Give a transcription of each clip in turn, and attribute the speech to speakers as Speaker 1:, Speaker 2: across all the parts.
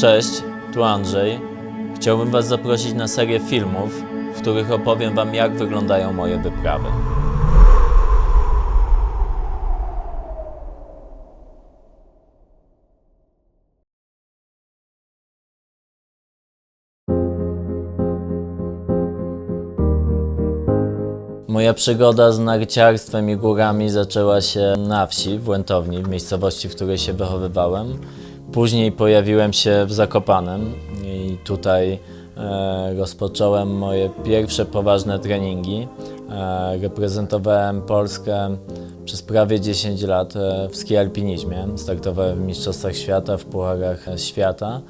Speaker 1: Cześć, tu Andrzej. Chciałbym Was zaprosić na serię filmów, w których opowiem Wam, jak wyglądają moje wyprawy. Moja przygoda z narciarstwem i górami zaczęła się na wsi, w Łętowni, w miejscowości, w której się wychowywałem. Później pojawiłem się w Zakopanem i tutaj e, rozpocząłem moje pierwsze poważne treningi. E, reprezentowałem Polskę przez prawie 10 lat e, w ski alpinizmie. Startowałem w Mistrzostwach Świata, w Pucharach Świata.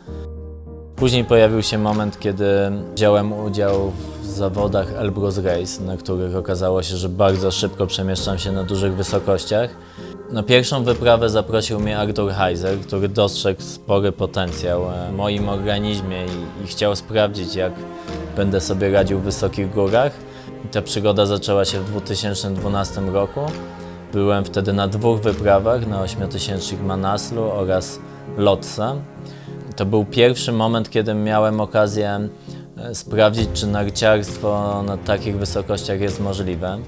Speaker 1: Później pojawił się moment, kiedy wziąłem udział w zawodach Elbrus Race, na których okazało się, że bardzo szybko przemieszczam się na dużych wysokościach. Na pierwszą wyprawę zaprosił mnie Arthur Heiser, który dostrzegł spory potencjał w moim organizmie i, i chciał sprawdzić, jak będę sobie radził w wysokich górach. I ta przygoda zaczęła się w 2012 roku. Byłem wtedy na dwóch wyprawach, na 8000 Manaslu oraz Lotsa. To był pierwszy moment, kiedy miałem okazję e, sprawdzić, czy narciarstwo na takich wysokościach jest możliwe.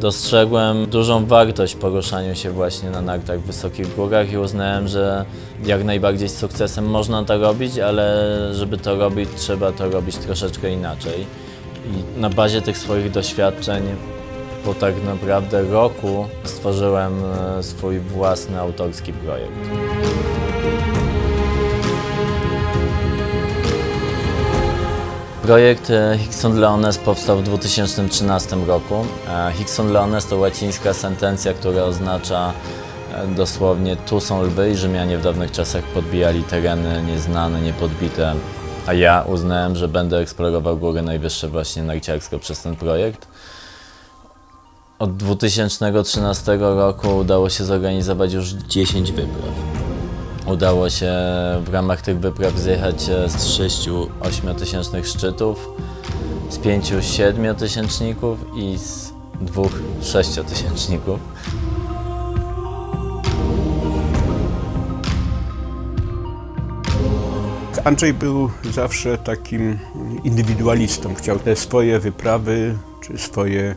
Speaker 1: Dostrzegłem dużą wartość w poruszaniu się właśnie na nartach w wysokich górach i uznałem, że jak najbardziej z sukcesem można to robić, ale żeby to robić, trzeba to robić troszeczkę inaczej. I na bazie tych swoich doświadczeń po tak naprawdę roku stworzyłem e, swój własny autorski projekt. Projekt e, Hickson Leones powstał w 2013 roku. E, Hickson Leones to łacińska sentencja, która oznacza e, dosłownie tu są lwy i Rzymianie w dawnych czasach podbijali tereny nieznane, niepodbite. A ja uznałem, że będę eksplorował góry najwyższe właśnie narciarsko przez ten projekt. Od 2013 roku udało się zorganizować już 10 wypraw. Udało się w ramach tych wypraw zjechać e, z 6 8-tysięcznych szczytów, z 5 7-tysięczników i z 2 6-tysięczników.
Speaker 2: Andrzej był zawsze takim indywidualistą. Chciał te swoje wyprawy czy swoje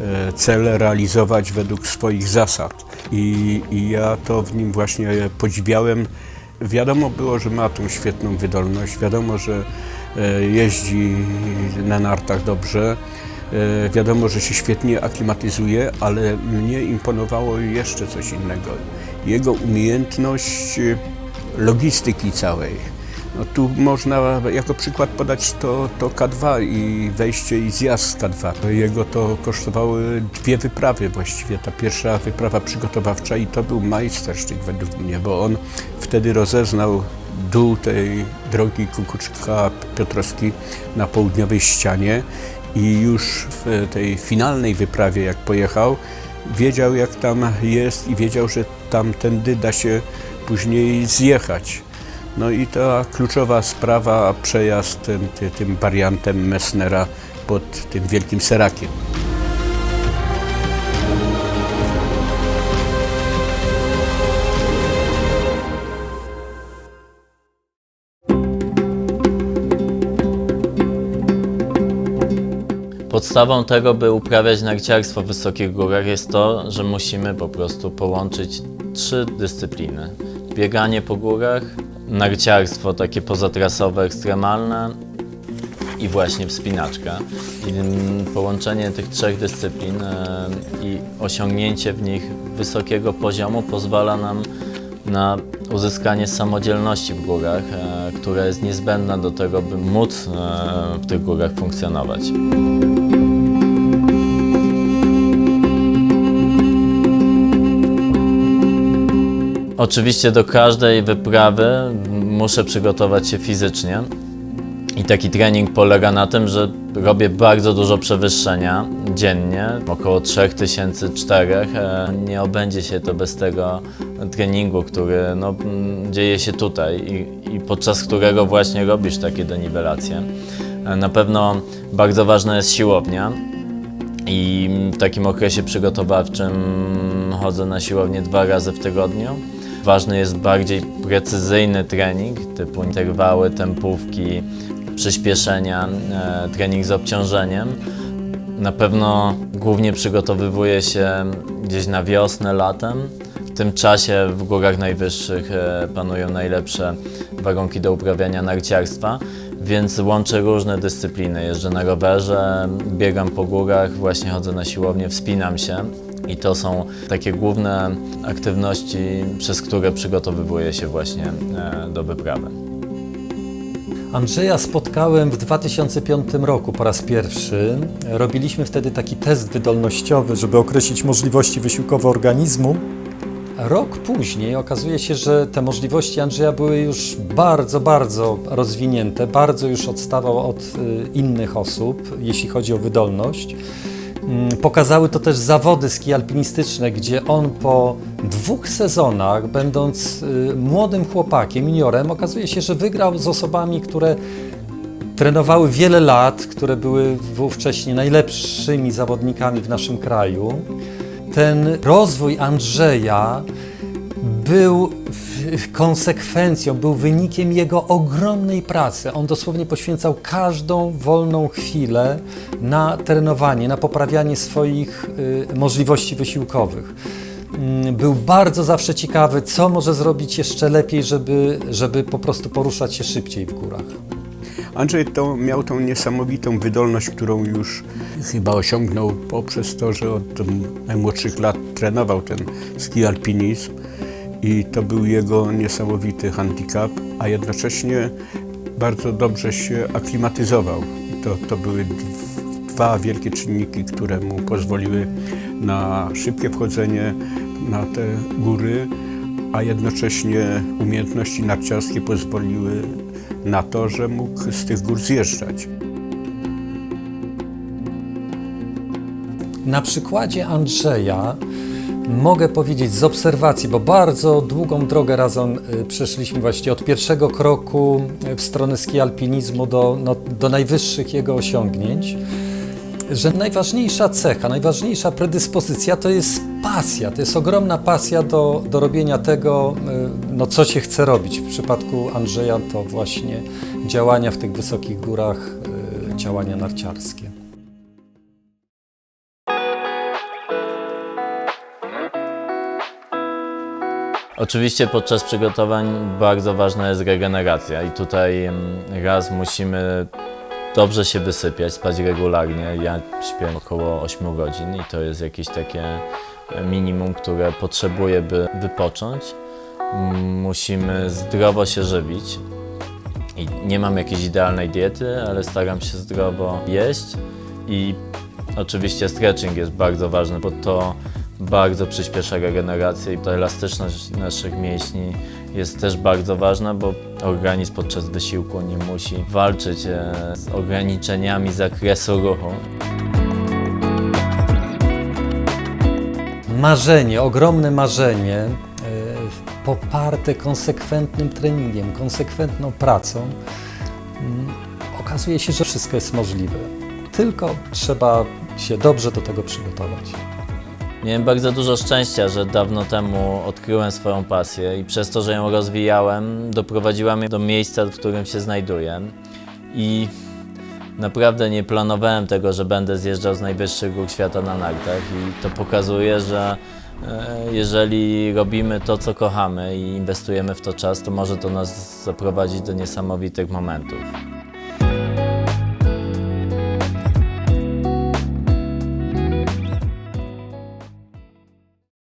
Speaker 2: e, cele realizować według swoich zasad. I, I ja to w nim właśnie podziwiałem. Wiadomo było, że ma tą świetną wydolność, wiadomo, że e, jeździ na nartach dobrze, e, wiadomo, że się świetnie aklimatyzuje, ale mnie imponowało jeszcze coś innego. Jego umiejętność logistyki całej. No tu można jako przykład podać to, to K2 i wejście i zjazd z K2. Jego to kosztowały dwie wyprawy właściwie. Ta pierwsza wyprawa przygotowawcza i to był majstersztyk według mnie, bo on wtedy rozeznał dół tej drogi Kukuczka Piotrowski na południowej ścianie i już w tej finalnej wyprawie jak pojechał, wiedział jak tam jest i wiedział, że tamtędy da się później zjechać. No i ta kluczowa sprawa, przejazd tym, ty- tym wariantem Messnera pod tym Wielkim Serakiem.
Speaker 1: Podstawą tego, by uprawiać narciarstwo w wysokich górach jest to, że musimy po prostu połączyć trzy dyscypliny. Bieganie po górach, narciarstwo takie pozatrasowe, ekstremalne i właśnie wspinaczka. I połączenie tych trzech dyscyplin e, i osiągnięcie w nich wysokiego poziomu pozwala nam na uzyskanie samodzielności w górach, e, która jest niezbędna do tego, by móc e, w tych górach funkcjonować. Oczywiście do każdej wyprawy muszę przygotować się fizycznie. I taki trening polega na tym, że robię bardzo dużo przewyższenia dziennie, około 3004. E, Nie obędzie się to bez tego treningu, który no, mm, dzieje się tutaj i, i podczas którego właśnie robisz takie deniwelacje. E, Na pewno bardzo ważna jest siłownia. I w takim okresie przygotowawczym chodzę na siłownię dwa razy w tygodniu. Ważny jest bardziej precyzyjny trening, typu interwały, tempówki, przyspieszenia, e, trening z obciążeniem. Na pewno głównie przygotowywuję się gdzieś na wiosnę, latem. W tym czasie w górach najwyższych e, panują najlepsze warunki do uprawiania narciarstwa, więc łączę różne dyscypliny. Jeżdżę na rowerze, biegam po górach, właśnie chodzę na siłownię, wspinam się. I to są takie główne aktywności, przez które przygotowywuję się właśnie e, do wyprawy.
Speaker 3: Andrzeja spotkałem w 2005 roku po raz pierwszy. Robiliśmy wtedy taki test wydolnościowy, żeby określić możliwości wysiłkowe organizmu. Rok później okazuje się, że te możliwości Andrzeja były już bardzo, bardzo rozwinięte, bardzo już odstawał od y, innych osób, jeśli chodzi o wydolność. Mm, Pokazały to też zawody ski alpinistyczne, gdzie on po dwóch sezonach, będąc y, młodym chłopakiem, juniorem, okazuje się, że wygrał z osobami, które trenowały wiele lat, które były wówczas najlepszymi zawodnikami w naszym kraju. Ten rozwój Andrzeja był konsekwencją, był wynikiem jego ogromnej pracy. On dosłownie poświęcał każdą wolną chwilę na trenowanie, na poprawianie swoich y, możliwości wysiłkowych. Mm, Był bardzo zawsze ciekawy, co może zrobić jeszcze lepiej, żeby, żeby po prostu poruszać się szybciej w górach.
Speaker 2: Andrzej to miał tą niesamowitą wydolność, którą już chyba osiągnął poprzez to, że od najmłodszych lat trenował ten ski alpinizm i to był jego niesamowity handicap, a jednocześnie bardzo dobrze się aklimatyzował. To, to były dw- dwa wielkie czynniki, które mu pozwoliły na szybkie wchodzenie na te góry, a jednocześnie umiejętności narciarskie pozwoliły na to, że mógł z tych gór zjeżdżać.
Speaker 3: Na przykładzie Andrzeja mogę powiedzieć z obserwacji, bo bardzo długą drogę razem y, przeszliśmy właściwie od pierwszego kroku y, w stronę ski alpinizmu do, no, do najwyższych jego osiągnięć, że najważniejsza cecha, najważniejsza predyspozycja to jest pasja, to jest ogromna pasja do, do robienia tego, y, no, co się chce robić. W przypadku Andrzeja to właśnie działania w tych wysokich górach, działania narciarskie.
Speaker 1: Oczywiście podczas przygotowań bardzo ważna jest regeneracja i tutaj mm, raz musimy dobrze się wysypiać, spać regularnie. Ja śpię około 8 godzin i to jest jakieś takie minimum, które potrzebuję, by wypocząć. Musimy zdrowo się żywić. I nie mam jakiejś idealnej diety, ale staram się zdrowo jeść i oczywiście stretching jest bardzo ważny, bo to bardzo przyspiesza regenerację i ta elastyczność naszych mięśni jest też bardzo ważna, bo organizm podczas wysiłku nie musi walczyć e, z ograniczeniami zakresu ruchu.
Speaker 3: marzenie, ogromne marzenie, e, poparte konsekwentnym treningiem, konsekwentną pracą, okazuje się, że wszystko jest możliwe. Tylko trzeba się dobrze do tego przygotować.
Speaker 1: Miałem bardzo dużo szczęścia, że dawno temu odkryłem swoją pasję i przez to, że ją rozwijałem, doprowadziła mnie do miejsca, w którym się znajduję. I naprawdę nie planowałem tego, że będę zjeżdżał z najwyższych gór świata na nartach i to pokazuje, że e, jeżeli robimy to, co kochamy i inwestujemy w to czas, to może to nas zaprowadzić do niesamowitych momentów.